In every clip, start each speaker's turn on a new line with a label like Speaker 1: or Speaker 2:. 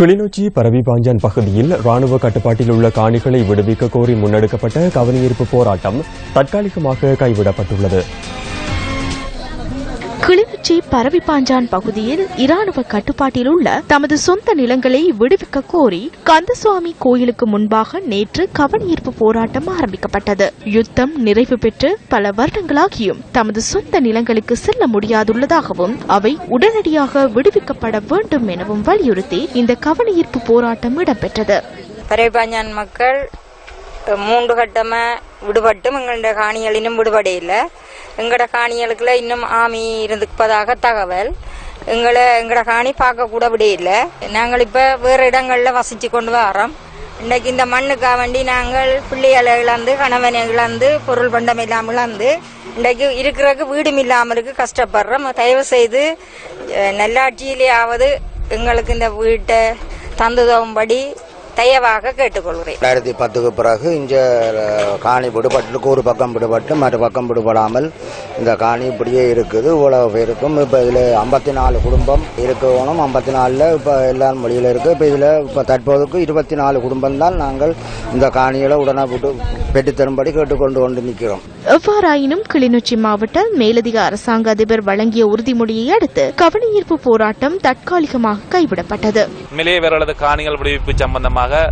Speaker 1: கிளிநொச்சி பரவிபாஞ்சான் பகுதியில் ராணுவ கட்டுப்பாட்டில் உள்ள காணிகளை விடுவிக்க கோரி முன்னெடுக்கப்பட்ட கவனஈர்ப்பு போராட்டம் தற்காலிகமாக கைவிடப்பட்டுள்ளது.
Speaker 2: கிளிநொச்சி பரவிப்பாஞ்சான் பகுதியில் இராணுவ கட்டுப்பாட்டில் உள்ள தமது சொந்த நிலங்களை விடுவிக்க கோரி கந்தசுவாமி கோயிலுக்கு முன்பாக நேற்று கவனஈர்ப்பு போராட்டம் ஆரம்பிக்கப்பட்டது. யுத்தம் நிறைவு பெற்று பல வருடங்களாகியும் தமது சொந்த நிலங்களுக்கு செல்ல முடியாதுள்ளதாகவும் அவை உடனடியாக விடுவிக்கப்பட வேண்டும் எனவும் வலியுறுத்தி இந்த கவனஈர்ப்பு போராட்டம் இடம்பெற்றது.
Speaker 3: பரைபாஞ்சான் மக்கள் மூன்று கட்டமா விடுபட்டும் எங்களுடைய காணிகள் இன்னும் எங்களோட காணிகளுக்குள்ள இன்னும் ஆமி இருந்துப்பதாக தகவல். எங்களை எங்களோட காணி பார்க்க கூட விடையில்லை. நாங்கள் இப்ப வேற இடங்கள்ல வசிச்சு கொண்டு வரோம் இன்னைக்கு இந்த மண்ணுக்காக வேண்டி நாங்கள் பிள்ளைகளை இழந்து கணவனை இழந்து பொருள் பண்டம் இல்லாமல் இழந்து இன்றைக்கு இருக்கிறக்கு வீடும் இல்லாமலுக்கு கஷ்டப்படுறோம். தயவு செய்து நல்லாட்சியிலேயாவது எங்களுக்கு இந்த வீட்டை தந்துதவும்படி தயவாக கேட்டுக்கொள்கிறேன்.
Speaker 4: ரெண்டாயிரத்தி பத்துக்கு பிறகு இங்கே காணி விடுபட்டு ஒரு பக்கம் விடுபட்டு மற்ற பக்கம் விடுபடாமல் இந்த காணி இப்படியே இருக்குது இவ்வளவு பேருக்கும். இப்போ இதில் ஐம்பத்தி நாலு குடும்பம் இருக்கணும். ஐம்பத்தி நாலில் இப்போ எல்லாரும் வழியில் இருக்குது இப்போ இதில் இப்போ தற்போதுக்கு இருபத்தி நாலு குடும்பம் தான் நாங்கள் இந்த காணிகளை உடனே விட்டு பெற்றுத்தரும்படி கேட்டுக்கொண்டு கொண்டு நிற்கிறோம்
Speaker 2: எவ்வாறாயினும் கிளிநொச்சி மாவட்ட மேலதிக அரசாங்க அதிபர் வழங்கிய உறுதிமொழியை அடுத்து கவனஈர்ப்பு போராட்டம் தற்காலிகமாக கைவிடப்பட்டது.
Speaker 5: உண்மையிலேயே இவர்களது காணிகள் விடுவிப்பு சம்பந்தமாக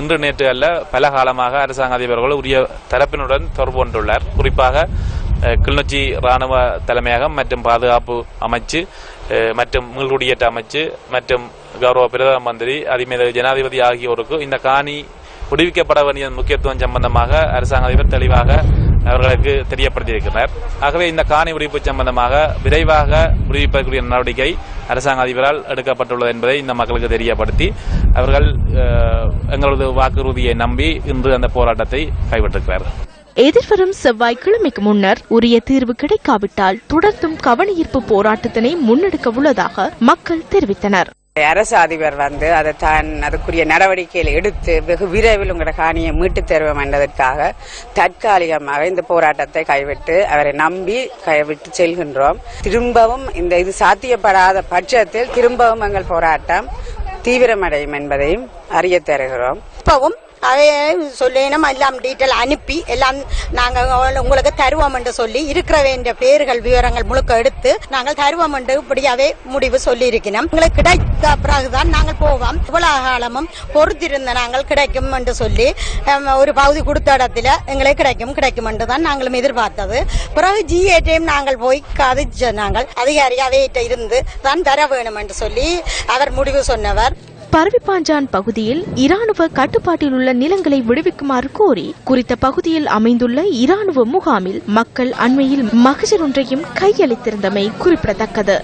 Speaker 5: இன்று நேற்று அல்ல பல காலமாக அரசாங்க அதிபர்கள் உரிய தரப்பினுடன் தொடர்பு கொண்டுள்ளார். குறிப்பாக கிளிநொச்சி ராணுவ தலைமையகம் மற்றும் பாதுகாப்பு அமைச்சு மற்றும் மீள்குடியேற்ற அமைச்சு மற்றும் கௌரவ பிரதம மந்திரி அதிமீது ஜனாதிபதி ஆகியோருக்கு இந்த காணி விடுவிக்கப்பட வேண்டிய முக்கியத்துவம் சம்பந்தமாக அரசாங்க அதிபர் தெளிவாக அவர்களுக்கு தெரியப்படுத்தியிருக்கிறார். ஆகவே இந்த காணி விடுவிப்பு சம்பந்தமாக விரைவாக விடுவிப்பதற்குரிய நடவடிக்கை அரசாங்க அதிபரால் எடுக்கப்பட்டுள்ளது என்பதை இந்த மக்களுக்கு தெரியப்படுத்தி அவர்கள் எங்களது வாக்குறுதியை நம்பி இன்று அந்த போராட்டத்தை கைவிட்டிருக்கிறார்கள்.
Speaker 2: எதிர்வரும் செவ்வாய்க்கிழமைக்கு முன்னர் உரிய தீர்வு கிடைக்காவிட்டால் தொடர்ந்தும் கவனஈர்ப்பு போராட்டத்தினை முன்னெடுக்க உள்ளதாக மக்கள் தெரிவித்தனர்.
Speaker 6: அரசு அதிபர் வந்து அதை தான் அதுக்குரிய நடவடிக்கைகள் எடுத்து வெகு விரைவில் உங்களோட காணியை மீட்டுத் தருவோம் என்பதற்காக தற்காலிகமாக இந்த போராட்டத்தை கைவிட்டு அவரை நம்பி கைவிட்டு செல்கின்றோம். திரும்பவும் இந்த இது சாத்தியப்படாத பட்சத்தில் திரும்பவும் எங்கள் போராட்டம் தீவிரமடையும் என்பதையும் அறிய தருகிறோம்.
Speaker 7: இப்பவும் அதை சொல்லினோம் எல்லாம் டீட்டெயில் அனுப்பி எல்லாம் நாங்கள் உங்களுக்கு தருவோம் என்று சொல்லி இருக்கிற வேண்டிய பேர்கள் விவரங்கள் முழுக்க எடுத்து நாங்கள் தருவோம் என்று இப்படியாவே முடிவு சொல்லி இருக்கிறோம் எங்களுக்கு கிடைத்த பிறகுதான் நாங்கள் போவோம். இவ்வளவு காலமும் பொறுத்திருந்த நாங்கள் கிடைக்கும் என்று சொல்லி ஒரு பகுதி கொடுத்த இடத்துல எங்களுக்கு கிடைக்கும் கிடைக்கும் என்று தான் நாங்களும் எதிர்பார்த்தது. பிறகு ஜிஏட்டையும் நாங்கள் போய் கதைச்ச நாங்கள் அதிகாரியாவே இருந்து தான் தர வேணும் என்று சொல்லி அவர் முடிவு சொன்னவர்.
Speaker 2: பரவிப்பாஞ்சான் பகுதியில் இராணுவ கட்டுப்பாட்டில் உள்ள நிலங்களை விடுவிக்குமாறு கோரி குறித்த பகுதியில் அமைந்துள்ள இராணுவ முகாமில் மக்கள் அண்மையில் மகஜர் ஒன்றையும் கையளித்திருந்தமை குறிப்பிடத்தக்கது.